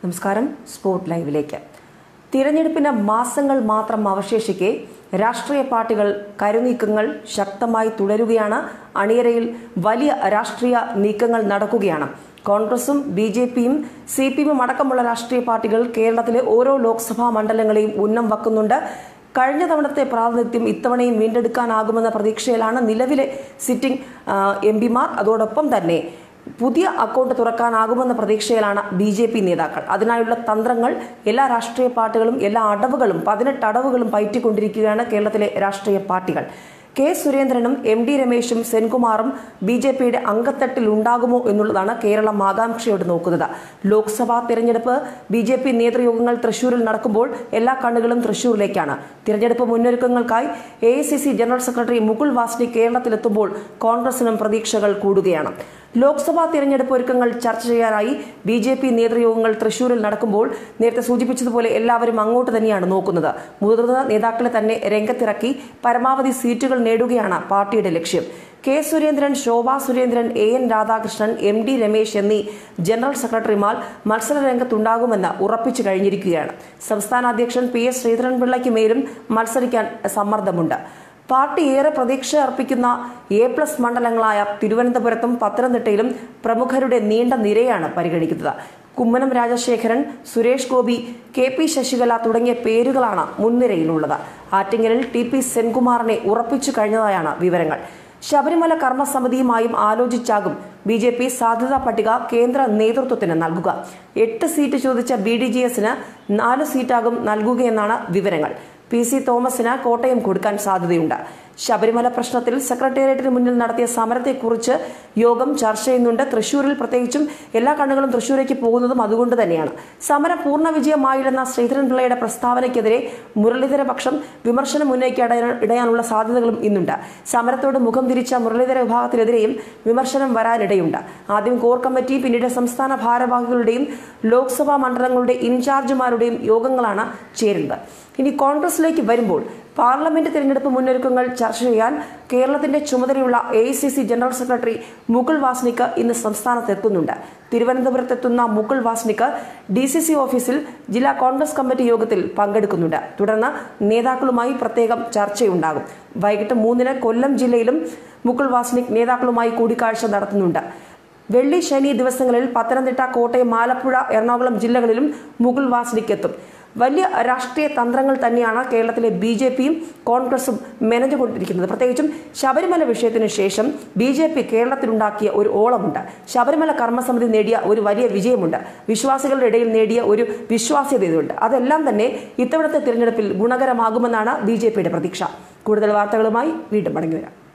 നമസ്കാരം. സ്പോർട്ട് ലൈവിലേക്ക്. തിരഞ്ഞെടുപ്പിന് മാസങ്ങൾ മാത്രം അവശേഷിക്കെ രാഷ്ട്രീയ പാർട്ടികൾ കരുനീക്കങ്ങൾ ശക്തമായി തുടരുകയാണ്. അണിയറയിൽ വലിയ രാഷ്ട്രീയ നീക്കങ്ങൾ നടക്കുകയാണ്. കോൺഗ്രസും ബി ജെ പിയും സി പി എമ്മും അടക്കമുള്ള രാഷ്ട്രീയ പാർട്ടികൾ കേരളത്തിലെ ഓരോ ലോക്സഭാ മണ്ഡലങ്ങളെയും ഉന്നം വക്കുന്നുണ്ട്. കഴിഞ്ഞ തവണത്തെ പ്രാതിനിധ്യം ഇത്തവണയും വീണ്ടെടുക്കാനാകുമെന്ന പ്രതീക്ഷയിലാണ് നിലവിലെ സിറ്റിംഗ് എം പിമാർ. അതോടൊപ്പം തന്നെ പുതിയ അക്കൗണ്ട് തുറക്കാനാകുമെന്ന പ്രതീക്ഷയിലാണ് ബി ജെ പി നേതാക്കൾ. അതിനായുള്ള തന്ത്രങ്ങൾ എല്ലാ രാഷ്ട്രീയ പാർട്ടികളും എല്ലാ അടവുകളും പതിനെട്ട് അടവുകളും പയറ്റിക്കൊണ്ടിരിക്കുകയാണ് കേരളത്തിലെ രാഷ്ട്രീയ പാർട്ടികൾ. കെ സുരേന്ദ്രനും എം ഡി രമേശും സെൻകുമാറും ബി ജെ പിയുടെ അംഗത്തട്ടിൽ ഉണ്ടാകുമോ എന്നുള്ളതാണ് കേരളം ആകാംക്ഷയോട് നോക്കുന്നത്. ലോക്സഭാ തിരഞ്ഞെടുപ്പ് ബി ജെ പി നേതൃയോഗങ്ങൾ തൃശൂരിൽ നടക്കുമ്പോൾ എല്ലാ കണ്ണുകളും തൃശൂരിലേക്കാണ്. തിരഞ്ഞെടുപ്പ് മുന്നൊരുക്കങ്ങൾക്കായി A general secretary Mukul Wasnik കേരളത്തിലെത്തുമ്പോൾ കോൺഗ്രസിനും പ്രതീക്ഷകൾ കൂടുകയാണ്. ലോക്സഭാ തിരഞ്ഞെടുപ്പ് ഒരുക്കങ്ങൾ ചർച്ച ചെയ്യാനായി ബി ജെ പി നേതൃയോഗങ്ങൾ തൃശൂരിൽ നടക്കുമ്പോൾ നേരത്തെ സൂചിപ്പിച്ചതുപോലെ എല്ലാവരും അങ്ങോട്ട് തന്നെയാണ് നോക്കുന്നത്. മുതിർന്ന നേതാക്കളെ തന്നെ രംഗത്തിറക്കി പരമാവധി സീറ്റുകൾ നേടുകയാണ് പാർട്ടിയുടെ ലക്ഷ്യം. K Surendran Shobha Surendran A N Radhakrishnan M D Ramesh എന്നീ ജനറൽ സെക്രട്ടറിമാർ മത്സര രംഗത്തുണ്ടാകുമെന്ന് ഉറപ്പിച്ചു കഴിഞ്ഞിരിക്കുകയാണ്. സംസ്ഥാന അധ്യക്ഷൻ പി എസ് ശ്രീധരൻപിള്ളയ്ക്ക് മേലും മത്സരിക്കാൻ സമ്മർദ്ദമുണ്ട്. പാർട്ടി ഏറെ പ്രതീക്ഷ അർപ്പിക്കുന്ന എ പ്ലസ് മണ്ഡലങ്ങളായ തിരുവനന്തപുരത്തും പത്തനംതിട്ടയിലും പ്രമുഖരുടെ നീണ്ട നിരയാണ് പരിഗണിക്കുന്നത്. കുമ്മനം രാജശേഖരൻ സുരേഷ് ഗോപി കെ പി ശശികല തുടങ്ങിയ പേരുകളാണ് മുൻനിരയിലുള്ളത്. ആറ്റിങ്ങലിൽ ടി പി സെൻകുമാറിനെ ഉറപ്പിച്ചു കഴിഞ്ഞതായാണ് വിവരങ്ങൾ. ശബരിമല കർമ്മസമിതിയുമായും ആലോചിച്ചാകും ബി ജെ പി സാധ്യതാ പട്ടിക കേന്ദ്ര നേതൃത്വത്തിന് നൽകുക. എട്ട് സീറ്റ് ചോദിച്ച ബി ഡി ജി എസിന് നാല് സീറ്റാകും നൽകുകയെന്നാണ് വിവരങ്ങൾ. പി സി തോമസിന് കോട്ടയം കൊടുക്കാൻ സാധ്യതയുണ്ട്. ശബരിമല പ്രശ്നത്തിൽ സെക്രട്ടേറിയറ്റിന് മുന്നിൽ നടത്തിയ സമരത്തെക്കുറിച്ച് യോഗം ചർച്ച ചെയ്യുന്നുണ്ട്. തൃശൂരിൽ പ്രത്യേകിച്ചും എല്ലാ കണ്ണുകളും തൃശൂരേക്ക് പോകുന്നതും അതുകൊണ്ട് തന്നെയാണ്. സമരം പൂർണ വിജയമായില്ലെന്ന ശ്രീധരൻപിള്ളയുടെ പ്രസ്താവനയ്ക്കെതിരെ മുരളീധര പക്ഷം വിമർശനം ഉന്നയിക്കാൻ ഇടയാനുള്ള സാധ്യതകളും ഇന്നുണ്ട്. സമരത്തോട് മുഖം തിരിച്ച മുരളീധര വിഭാഗത്തിനെതിരെയും വിമർശനം വരാനിടയുണ്ട്. ആദ്യം കോർ കമ്മിറ്റി പിന്നീട് സംസ്ഥാന ഭാരവാഹികളുടെയും ലോക്സഭാ മണ്ഡലങ്ങളുടെ ഇൻചാർജുമാരുടെയും യോഗങ്ങളാണ് ചേരുന്നത്. ഇനി കോൺഗ്രസിലേക്ക് വരുമ്പോൾ പാർലമെന്റ് തിരഞ്ഞെടുപ്പ് മുന്നൊരുക്കങ്ങൾ ചർച്ച ചെയ്യാൻ കേരളത്തിന്റെ ചുമതലയുള്ള A general secretary Mukul Wasnik ഇന്ന് സംസ്ഥാനത്തെത്തുന്നുണ്ട്. തിരുവനന്തപുരത്തെത്തുന്ന മുകുൾ വാസ്നിക്ക് ഡി ഓഫീസിൽ ജില്ലാ കോൺഗ്രസ് കമ്മിറ്റി യോഗത്തിൽ പങ്കെടുക്കുന്നുണ്ട്. തുടർന്ന് നേതാക്കളുമായി പ്രത്യേകം ചർച്ചയുണ്ടാകും. വൈകിട്ട് മൂന്നിന് കൊല്ലം ജില്ലയിലും മുകുൾ വാസ്നിക് നേതാക്കളുമായി കൂടിക്കാഴ്ച നടത്തുന്നുണ്ട്. വെള്ളി ശനി ദിവസങ്ങളിൽ പത്തനംതിട്ട കോട്ടയം ആലപ്പുഴ എറണാകുളം ജില്ലകളിലും മുകുൾ വാസ്നിക് എത്തും. വലിയ രാഷ്ട്രീയ തന്ത്രങ്ങൾ തന്നെയാണ് കേരളത്തിലെ ബി ജെ പിയും കോൺഗ്രസും മെനഞ്ഞുകൊണ്ടിരിക്കുന്നത്. പ്രത്യേകിച്ചും ശബരിമല വിഷയത്തിന് ശേഷം ബി ജെ പി കേരളത്തിലുണ്ടാക്കിയ ഒരു ഓളമുണ്ട്. ശബരിമല കർമ്മസമിതി നേടിയ ഒരു വലിയ വിജയമുണ്ട്. വിശ്വാസികളുടെ ഇടയിൽ നേടിയ ഒരു വിശ്വാസ്യതയുണ്ട്. അതെല്ലാം തന്നെ ഇത്തവണത്തെ തിരഞ്ഞെടുപ്പിൽ ഗുണകരമാകുമെന്നാണ് ബി ജെ പിയുടെ പ്രതീക്ഷ. കൂടുതൽ വാർത്തകളുമായി വീണ്ടും മടങ്ങിവരാം.